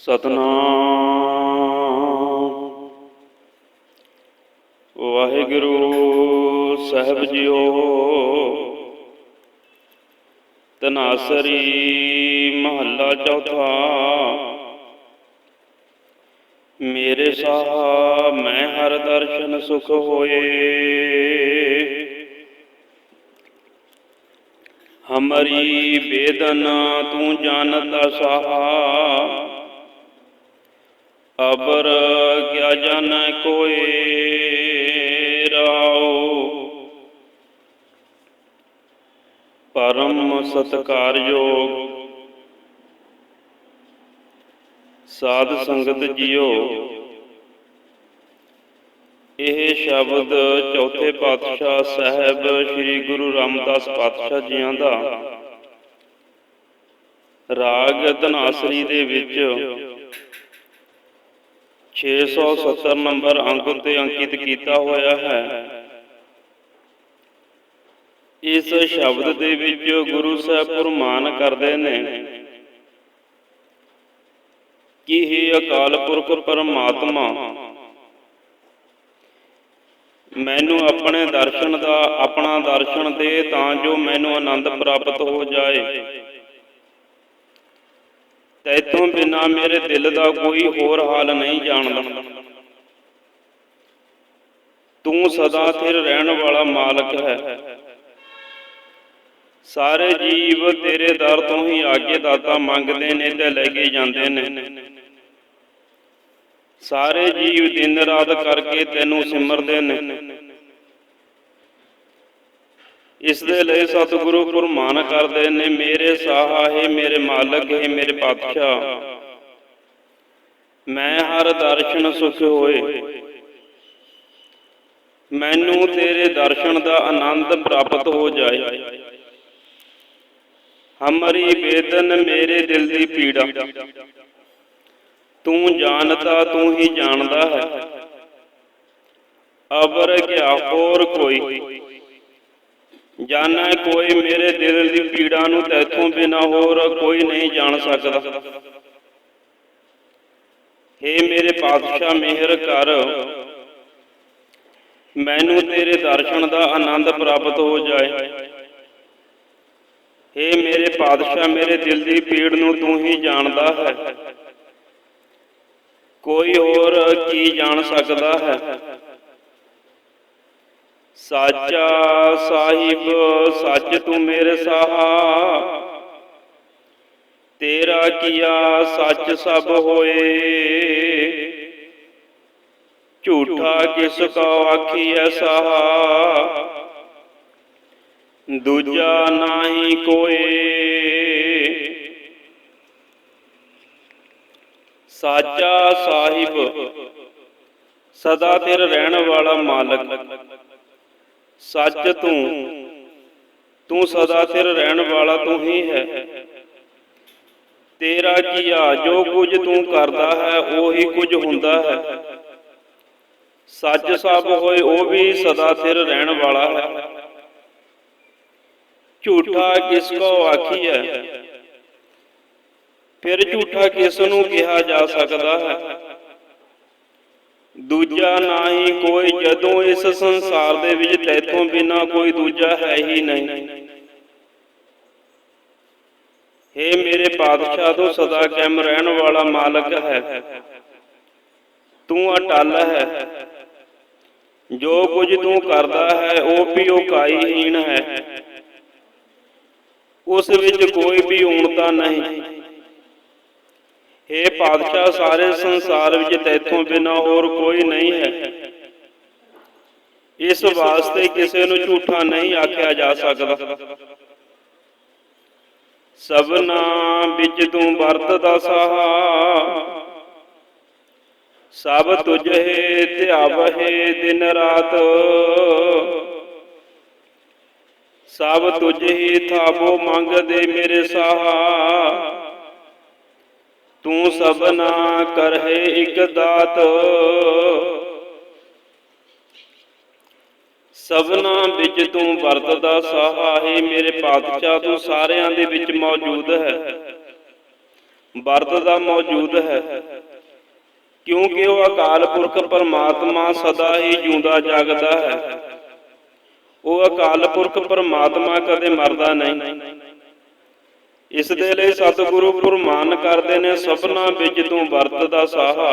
ਸਤਨਾਮ। ਵਾਹਿਗੁਰੂ ਸਾਹਿਬ JIO ਤਨਾਸਰੀ ਮਹੱਲਾ ਚੌਥਾ। ਮੇਰੇ ਸਾਹ ਮੈਂ ਹਰ ਦਰਸ਼ਨ ਸੁਖ ਹੋਏ। ਹਮਰੀ ਬੇਦਨ ਤੂੰ ਜਾਣਦਾ ਸਾਹਾ। ਅਬਰ ਕਿਆ ਜਾਣੈ ਕੋਏ ਰਾਉ ਪਰਮ ਸਤਕਾਰਯੋਗ ਸਾਧ ਸੰਗਤ ਜੀਓ। ਇਹ ਸ਼ਬਦ ਚੌਥੇ ਪਾਤਸ਼ਾਹ ਸਾਹਿਬ ਸ੍ਰੀ ਗੁਰੂ ਰਾਮਦਾਸ ਪਾਤਸ਼ਾਹ ਜੀਆਂ ਦਾ। ਰਾਗ ਧਨਾਸਰੀ ਦੇ ਵਿੱਚ 670 ਨੰਬਰ ਅੰਕ ਉੱਤੇ ਅੰਕਿਤ ਕੀਤਾ ਹੋਇਆ ਹੈ। ਇਸ ਸ਼ਬਦ ਦੇ ਵਿੱਚ ਗੁਰੂ ਸਾਹਿਬ ਫਰਮਾਨ ਕਰਦੇ ਨੇ ਕਿ ਇਹ ਅਕਾਲ ਪੁਰਖ ਪਰਮਾਤਮਾ, ਮੈਨੂੰ ਆਪਣੇ ਦਰਸ਼ਨ ਦਾ, ਆਪਣਾ ਦਰਸ਼ਨ ਦੇ ਤਾਂ ਜੋ ਮੈਨੂੰ ਆਨੰਦ ਪ੍ਰਾਪਤ ਹੋ ਜਾਏ। ਤੈਥੋਂ ਬਿਨਾ ਮੇਰੇ ਦਿਲ ਦਾ ਕੋਈ ਹੋਰ ਹਾਲ ਨਹੀਂ ਜਾਣਦਾ। ਤੂੰ ਸਦਾ ਸਥਿਰ ਰਹਿਣ ਵਾਲਾ ਮਾਲਕ ਹੈ। ਸਾਰੇ ਜੀਵ ਤੇਰੇ ਦਰ ਤੋਂ ਹੀ ਆਗੇ ਦਾਤਾ ਮੰਗਦੇ ਨੇ ਤੇ ਲੈ ਕੇ ਜਾਂਦੇ ਨੇ। ਸਾਰੇ ਜੀਵ ਦਿਨ ਰਾਤ ਕਰਕੇ ਤੈਨੂੰ ਸਿਮਰਦੇ ਨੇ। ਇਸ ਦੇ ਲਈ ਸਤਿਗੁਰੂ ਕੁਰਮਾਨ ਕਰਦੇ ਨੇ, ਮੇਰੇ ਸਾਹਾ ਹੈ ਮੇਰੇ ਮਾਲਕ ਹੈ, ਮੇਰੇ ਪਾਤਸ਼ਾਹ। ਮੈਂ ਹਰ ਦਰਸ਼ਨ ਸੁਖ ਹੋਏ। ਮੈਨੂੰ ਤੇਰੇ ਦਰਸ਼ਨ ਦਾ ਆਨੰਦ ਪ੍ਰਾਪਤ ਹੋ ਜਾਏ। ਹਮਰੀ ਬੇਦਨ ਮੇਰੇ ਦਿਲ ਦੀ ਪੀੜਾ। ਤੂੰ ਜਾਣਦਾ, ਤੂੰ ਹੀ ਜਾਣਦਾ ਹੈ। ਅਬਰ ਕਿਆ ਹੋਰ ਕੋਈ? ਜਾਣਾ ਕੋਈ ਮੇਰੇ ਦਿਲ ਦੀ ਪੀੜਾ ਨੂੰ ਤੈਥੋਂ ਬਿਨਾ ਹੋਰ ਕੋਈ ਨਹੀਂ ਜਾਣ ਸਕਦਾ। ਏ ਮੇਰੇ ਪਾਤਸ਼ਾਹ ਮਿਹਰ ਕਰ। ਮੈਨੂੰ ਤੇਰੇ ਦਰਸ਼ਨ ਦਾ ਆਨੰਦ ਪ੍ਰਾਪਤ ਹੋ ਜਾਏ। ਏ ਮੇਰੇ ਪਾਤਸ਼ਾਹ, ਮੇਰੇ ਦਿਲ ਦੀ ਪੀੜ ਨੂੰ ਤੂੰ ਹੀ ਜਾਣਦਾ ਹੈ। ਕੋਈ ਹੋਰ ਕੀ ਜਾਣ ਸਕਦਾ ਹੈ? ਸਾਚਾ ਸਾਹਿਬ, ਸੱਚ ਤੂੰ ਮੇਰੇ ਸਾਹਾ। ਤੇਰਾ ਕੀਆ ਸੱਚ ਸਭ ਹੋਏ। ਝੂਠਾ ਕਿਸ ਕੋ ਆਖੀਐ ਸਾਹਾ। ਦੂਜਾ ਨਾਹੀ ਕੋਏ। ਸਾਚਾ ਸਾਹਿਬ, ਸਦਾ ਤੇਰ ਰਹਿਣ ਵਾਲਾ ਮਾਲਕ। ਸੱਚ ਤੂੰ ਤੂੰ ਸਦਾ ਸਿਰ ਰਹਿਣ ਵਾਲਾ ਤੂੰ ਹੀ ਹੈ। ਤੇਰਾ ਕੀਆ ਜੋ ਕੁਝ ਤੂੰ ਕਰਦਾ ਹੈ, ਉਹੀ ਕੁਝ ਹੁੰਦਾ ਹੈ। ਸੱਚ ਸਭ ਹੋਏ, ਉਹ ਵੀ ਸਦਾ ਸਿਰ ਰਹਿਣ ਵਾਲਾ ਹੈ। ਝੂਠਾ ਕਿਸ ਕੋ ਆਖੀ ਫਿਰ ਝੂਠਾ ਕਿਸ ਨੂੰ ਕਿਹਾ ਜਾ ਸਕਦਾ ਹੈ? ਦੂਜਾ ਨਹੀਂ ਕੋਈ ਜਦੋਂ ਇਸ ਸੰਸਾਰ ਦੇ ਵਿੱਚ ਤੈਥੋਂ ਬਿਨਾ ਕੋਈ ਦੂਜਾ ਹੈ ਹੀ ਨਹੀਂ। ਏ ਮੇਰੇ ਪਾਤਸ਼ਾਹ ਤੋਂ ਸਦਾ ਕਾਇਮ ਰਹਿਣ ਵਾਲਾ ਮਾਲਕ ਹੈ। ਤੂੰ ਅਟਲ ਹੈ। ਜੋ ਕੁਝ ਤੂੰ ਕਰਦਾ ਹੈ ਉਹ ਵੀ ਉਕਾਈਹੀਣ ਹੈ। ਉਸ ਵਿੱਚ ਕੋਈ ਵੀ ਊਣਤਾ ਨਹੀਂ। ਏ ਪਾਤਸ਼ਾਹ, ਸਾਰੇ ਸੰਸਾਰ ਵਿੱਚ ਤੈਥੋਂ ਬਿਨਾ ਹੋਰ ਕੋਈ ਨਹੀਂ ਹੈ। ਇਸ ਵਾਸਤੇ ਕਿਸੇ ਨੂੰ ਝੂਠਾ ਨਹੀਂ ਆਖਿਆ ਜਾ ਸਕਦਾ। ਸਭਨਾ ਵਿੱਚ ਤੂੰ ਵਰਤਦਾ ਸਾਹਾ। ਸਭ ਤੁਝੇ ਧਿਆਵਹਿ ਦਿਨ ਰਾਤ। ਸਭ ਤੁਝ ਹੀ ਥਾਪੋ ਮੰਗਦੇ ਮੇਰੇ ਸਾਹਾ। ਤੂੰ ਸਭਨਾ ਕਰਹਿ ਇਕ ਦਾਤ। ਸਭਨਾ ਵਿੱਚ ਤੂੰ ਵਰਤਦਾ ਸਹਾਈ ਮੇਰੇ ਪਾਤਸ਼ਾਹ, ਤੂੰ ਸਾਰਿਆਂ ਦੇ ਵਿੱਚ ਮੌਜੂਦ ਹੈ। ਵਰਤਦਾ ਮੌਜੂਦ ਹੈ। ਕਿਉਂਕਿ ਉਹ ਅਕਾਲ ਪੁਰਖ ਪਰਮਾਤਮਾ ਸਦਾ ਹੀ ਜਿਉਂਦਾ ਜਾਗਦਾ ਹੈ। ਉਹ ਅਕਾਲ ਪੁਰਖ ਪਰਮਾਤਮਾ ਕਦੇ ਮਰਦਾ ਨਹੀਂ। ਇਸ ਦੇ ਲਈ ਸਤਿਗੁਰੂ ਫਰਮਾਨ ਕਰਦੇ ਨੇ, ਸਭਨਾ ਵਿੱਚ ਤੂੰ ਵਰਤਦਾ ਸਾਹਾ।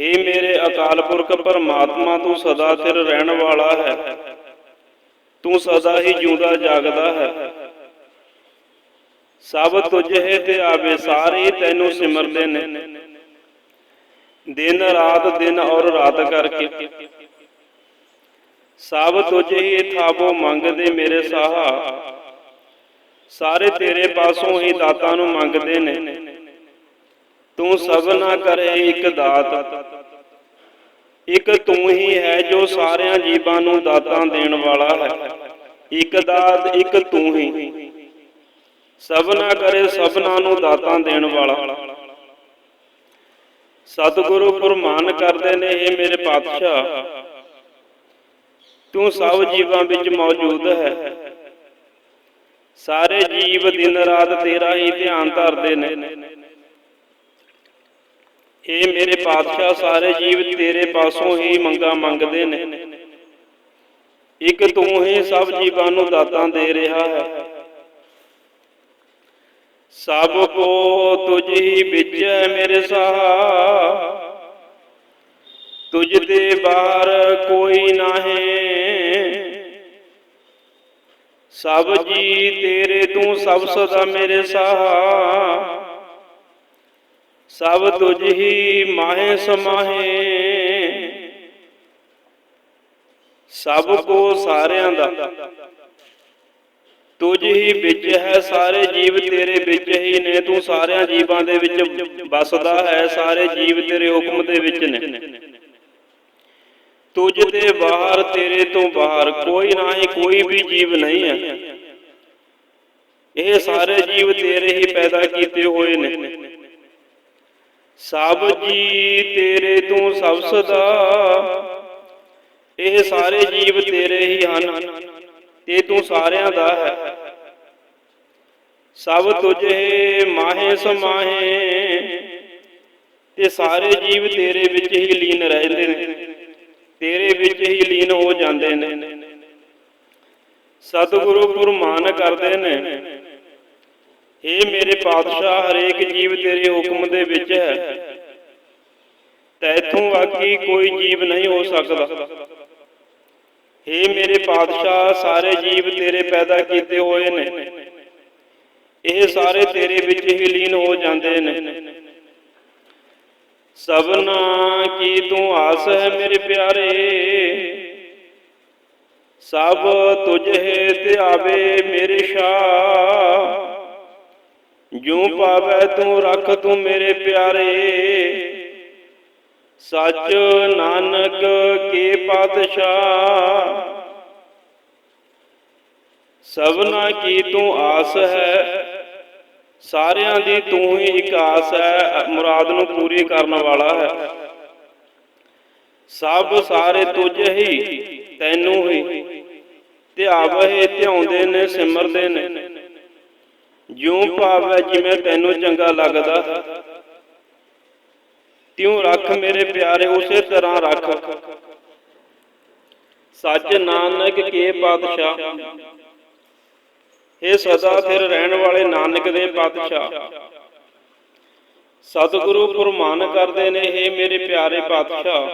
ਏ ਮੇਰੇ ਅਕਾਲ ਪੁਰਖ ਪਰਮਾਤਮਾ, ਤੂੰ ਸਦਾ ਸਿਰ ਰਹਿਣ ਵਾਲਾ ਹੈ। ਤੂੰ ਸਦਾ ਹੀ ਜਿਉਂਦਾ ਜਾਗਦਾ ਹੈ। ਸਭ ਤੁਝੇ ਤੇ ਆਵੇ, ਸਾਰੇ ਤੈਨੂੰ ਸਿਮਰਦੇ ਨੇ। ਦਿਨ ਰਾਤ ਦਿਨ ਔਰ ਰਾਤ ਕਰਕੇ। ਸਭ ਤੁਝੇ ਹੀ ਥਾਪੋ ਮੰਗਦੇ ਮੇਰੇ ਸਾਹਾ। ਸਾਰੇ ਤੇਰੇ ਪਾਸੋਂ ਹੀ ਦਾਤਾਂ ਨੂੰ ਮੰਗਦੇ ਨੇ। ਤੂੰ ਸਭਨਾ ਕਰੇ ਇੱਕ ਦਾਤ। ਇੱਕ ਤੂੰ ਹੀ ਹੈ ਜੋ ਸਾਰਿਆਂ ਜੀਵਾਂ ਨੂੰ ਦਾਤਾਂ ਦੇਣ ਵਾਲਾ ਹੈ। ਇੱਕ ਦਾਤ, ਇੱਕ ਤੂੰ ਹੀ। ਸਭਨਾ ਕਰੇ, ਸਭਨਾ ਨੂੰ ਦਾਤਾਂ ਦੇਣ ਵਾਲਾ। ਸਤਿਗੁਰੂ ਫਰਮਾਨ ਕਰਦੇ ਨੇ ਇਹ ਮੇਰੇ ਪਾਤਸ਼ਾਹ, ਤੂੰ ਸਭ ਜੀਵਾਂ ਵਿੱਚ ਮੌਜੂਦ ਹੈ। ਸਾਰੇ ਜੀਵ ਦਿਨ ਰਾਤ ਤੇਰਾ ਹੀ ਧਿਆਨ ਧਰਦੇ ਨੇ। ਇਹ ਮੇਰੇ ਪਾਤਸ਼ਾਹ ਸਾਰੇ ਜੀਵ ਤੇਰੇ ਪਾਸੋਂ ਹੀ ਮੰਗਾ ਮੰਗਦੇ ਨੇ। ਇੱਕ ਤੂੰ ਹੀ ਸਭ ਜੀਵਾਂ ਨੂੰ ਦਾਤਾਂ ਦੇ ਰਿਹਾ ਹੈ। ਸਭ ਕੋ ਤੁਝ ਵਿੱਚ ਮੇਰੇ ਸਾਹ। ਤੁਝ ਦੇ ਬਾਹਰ ਕੋਈ ਨਾਹੀਂ। ਸਭ ਜੀ ਤੇਰੇ ਤੂੰ ਸਭ ਸਦਾ ਮੇਰੇ ਸਾਹ। ਸਭ ਤੁਝ ਹੀ ਮਾਹੇ ਸਮਾਹੇ। ਸਭ ਕੋ ਸਾਰਿਆਂ ਦਾ। ਤੁਝ ਹੀ ਵਿੱਚ ਹੈ ਸਾਰੇ ਜੀਵ, ਤੇਰੇ ਵਿੱਚ ਹੀ ਨੇ। ਤੂੰ ਸਾਰਿਆਂ ਜੀਵਾਂ ਦੇ ਵਿੱਚ ਵਸਦਾ ਹੈ, ਸਾਰੇ ਜੀਵ ਤੇਰੇ ਹੁਕਮ ਦੇ ਵਿੱਚ ਨੇ। ਤੁਝ ਦੇ ਬਾਹਰ, ਤੇਰੇ ਤੋਂ ਬਾਹਰ ਕੋਈ ਨਹੀਂ, ਕੋਈ ਵੀ ਜੀਵ ਨਹੀਂ ਹੈ। ਇਹ ਸਾਰੇ ਜੀਵ ਤੇਰੇ ਹੀ ਪੈਦਾ ਕੀਤੇ ਹੋਏ ਨੇ। ਸਭ ਜੀ ਤੇਰੇ ਤੋਂ ਸਭ ਸਦਾ ਇਹ ਸਾਰੇ ਜੀਵ ਤੇਰੇ ਹੀ ਹਨ। ਤੇ ਤੂੰ ਸਾਰਿਆਂ ਦਾ ਹੈ। ਸਭ ਤੁਝੇ ਮਾਹੇ ਸਮਾਹੇ। ਤੇ ਸਾਰੇ ਜੀਵ ਤੇਰੇ ਵਿੱਚ ਹੀ ਲੀਨ ਰਹਿੰਦੇ ਨੇ। ਤੇਰੇ ਵਿੱਚ ਹੀ ਲੀਨ ਹੋ ਜਾਂਦੇ ਨੇ। ਸਤਿਗੁਰੂ ਫਰਮਾਨ ਕਰਦੇ ਨੇ। ਇਹ ਮੇਰੇ ਪਾਤਸ਼ਾਹ, ਹਰੇਕ ਜੀਵ ਤੇਰੇ ਹੁਕਮ ਦੇ ਵਿੱਚ ਹੈ। ਤੈਥੋਂ ਬਾਕੀ ਕੋਈ ਜੀਵ ਨਹੀਂ ਹੋ ਸਕਦਾ। हे ਮੇਰੇ ਪਾਤਸ਼ਾਹ, ਸਾਰੇ ਜੀਵ ਤੇਰੇ ਪੈਦਾ ਕੀਤੇ ਹੋਏ ਨੇ। ਇਹ ਸਾਰੇ ਤੇਰੇ ਵਿੱਚ ਹੀ ਲੀਨ ਹੋ ਜਾਂਦੇ ਨੇ। ਸਭਨਾ ਕੀ ਤੂੰ ਆਸ ਹੈ ਮੇਰੇ ਪਿਆਰੇ? ਸਭ ਤੁਝੇ ਤੇ ਆਵੇ ਮੇਰੇ ਸ਼ਾਹ। ਜੂ ਪਾਵੇ ਤੂੰ ਰੱਖ ਤੂੰ ਮੇਰੇ ਪਿਆਰੇ। ਸੱਚ ਨਾਨਕ ਕੇ ਪਾਤਸ਼ਾਹ। ਸਭਨਾ ਕੀ ਤੂੰ ਆਸ ਹੈ ਸਾਰਿਆਂ ਦੀ ਤੂੰ ਹੀ ਇੱਕ ਆਸ ਹੈ, ਮੁਰਾਦ ਨੂੰ ਪੂਰੀ ਕਰਨ ਵਾਲਾ ਹੈ। ਸਭ ਸਾਰੇ ਤੁਝ ਹੀ, ਤੈਨੂੰ ਹੀ। ਧਿਆਵਹਿ ਧਿਆਉਂਦੇ ਨੇ, ਸਿਮਰਦੇ ਨੇ। ਜਿਉਂ ਭਾਵੈ ਜਿਵੇਂ ਤੈਨੂੰ ਚੰਗਾ ਲੱਗਦਾ। ਤਿਉ ਰੱਖ ਮੇਰੇ ਪਿਆਰੇ, ਉਸੇ ਤਰ੍ਹਾਂ ਰੱਖ। ਸੱਚ ਨਾਨਕ ਕੇ ਪਾਤਸ਼ਾਹ। ਇਹ ਸਦਾ ਫਿਰ ਰਹਿਣ ਵਾਲੇ ਨਾਨਕ ਦੇ ਪਾਤਸ਼ਾਹ। ਸਤਿਗੁਰੂ ਫਰਮਾਨ ਕਰਦੇ ਨੇ ਇਹ ਮੇਰੇ ਪਿਆਰੇ ਪਾਤਸ਼ਾਹ,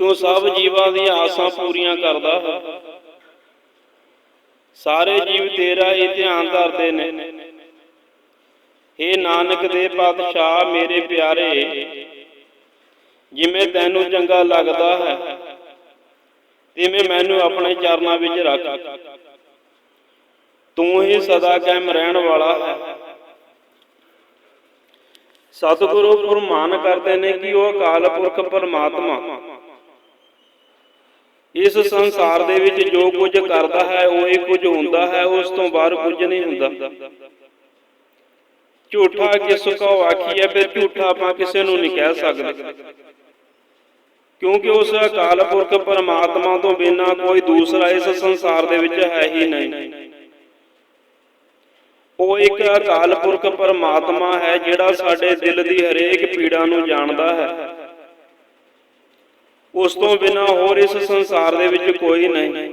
ਤੂੰ ਸਭ ਜੀਵਾਂ ਦੀਆਂ ਆਸਾਂ ਪੂਰੀਆਂ ਕਰਦਾ ਹੈ। ਸਾਰੇ ਜੀਵ ਤੇਰਾ ਹੀ ਧਿਆਨ ਧਰਦੇ ਨੇ। ਇਹ ਨਾਨਕ ਦੇ ਪਾਤਸ਼ਾਹ, ਮੇਰੇ ਪਿਆਰੇ, ਜਿਵੇਂ ਤੈਨੂੰ ਚੰਗਾ ਲੱਗਦਾ ਹੈ ਤਿਵੇਂ ਮੈਨੂੰ ਆਪਣੇ ਚਰਨਾਂ ਵਿੱਚ ਰੱਖ। ਤੂੰ ਹੀ ਸਦਾ ਕਾਇਮ ਰਹਿਣ ਵਾਲਾ ਹੈ। ਸਤਿਗੁਰੂ ਫਰਮਾਨ ਕਰਦੇ ਨੇ ਕਿ ਉਹ ਅਕਾਲ ਪੁਰਖ ਪਰਮਾਤਮਾ। ਇਸ ਸੰਸਾਰ ਦੇ ਵਿੱਚ ਜੋ ਕੁਝ ਕਰਦਾ ਹੈ, ਉਹ ਹੀ ਕੁਝ ਹੁੰਦਾ ਹੈ, ਉਸ ਤੋਂ ਬਾਹਰ ਕੁਝ ਨਹੀਂ ਹੁੰਦਾ। ਝੂਠਾ ਕਿਸ ਕੋ ਆਖੀਏ, ਫਿਰ ਝੂਠਾ ਆਪਾਂ ਕਿਸੇ ਨੂੰ ਨਹੀਂ ਕਹਿ ਸਕਦੇ। ਕਿਉਂਕਿ ਉਸ ਅਕਾਲ ਪੁਰਖ ਪਰਮਾਤਮਾ ਤੋਂ ਬਿਨਾਂ ਕੋਈ ਦੂਸਰਾ ਇਸ ਸੰਸਾਰ ਦੇ ਵਿੱਚ ਹੈ ਹੀ ਨਹੀਂ। ਉਹ ਇੱਕ ਅਕਾਲ ਪੁਰਖ ਪਰਮਾਤਮਾ ਹੈ ਜਿਹੜਾ ਸਾਡੇ ਦਿਲ ਦੀ ਹਰੇਕ ਪੀੜਾ ਨੂੰ ਜਾਣਦਾ ਹੈ। ਉਸ ਤੋਂ ਬਿਨਾ ਹੋਰ ਇਸ ਸੰਸਾਰ ਦੇ ਵਿੱਚ ਕੋਈ ਨਹੀਂ।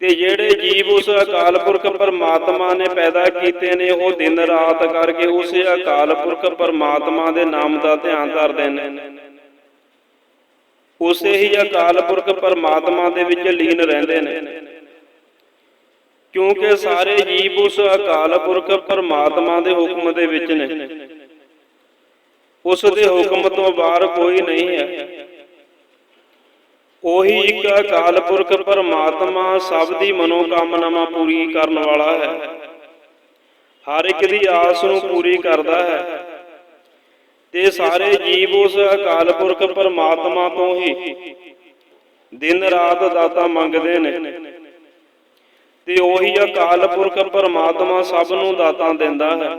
ਤੇ ਜਿਹੜੇ ਜੀਵ ਉਸ ਅਕਾਲ ਪੁਰਖ ਪਰਮਾਤਮਾ ਨੇ ਪੈਦਾ ਕੀਤੇ ਨੇ, ਉਹ ਦਿਨ ਰਾਤ ਕਰਕੇ ਉਸੇ ਅਕਾਲ ਪੁਰਖ ਪਰਮਾਤਮਾ ਦੇ ਨਾਮ ਦਾ ਧਿਆਨ ਧਰਦੇ ਨੇ। ਉਸੇ ਹੀ ਅਕਾਲ ਪੁਰਖ ਪਰਮਾਤਮਾ ਦੇ ਵਿੱਚ ਲੀਨ ਰਹਿੰਦੇ ਨੇ। ਕਿਉਂਕਿ ਸਾਰੇ ਜੀਵ ਉਸ ਅਕਾਲ ਪੁਰਖ ਪਰਮਾਤਮਾ ਦੇ ਹੁਕਮ ਦੇ ਵਿੱਚ ਨੇ। ਉਸ ਦੇ ਹੁਕਮ ਤੋਂ ਬਾਹਰ ਕੋਈ ਨਹੀਂ ਹੈ। ਉਹੀ ਇੱਕ ਅਕਾਲ ਪੁਰਖ ਪਰਮਾਤਮਾ ਸਭ ਦੀ ਮਨੋਕਾਮਨਾਵਾਂ ਪੂਰੀ ਕਰਨ ਵਾਲਾ ਹੈ। ਹਰ ਇੱਕ ਦੀ ਆਸ ਨੂੰ ਪੂਰੀ ਕਰਦਾ ਹੈ। ਤੇ ਸਾਰੇ ਜੀਵ ਉਸ ਅਕਾਲ ਪੁਰਖ ਪਰਮਾਤਮਾ ਤੋਂ ਹੀ ਦਿਨ ਰਾਤ ਦਾਤਾ ਮੰਗਦੇ ਨੇ। ਤੇ ਉਹੀ ਅਕਾਲ ਪੁਰਖ ਪਰਮਾਤਮਾ ਸਭ ਨੂੰ ਦਾਤਾ ਦਿੰਦਾ ਹੈ।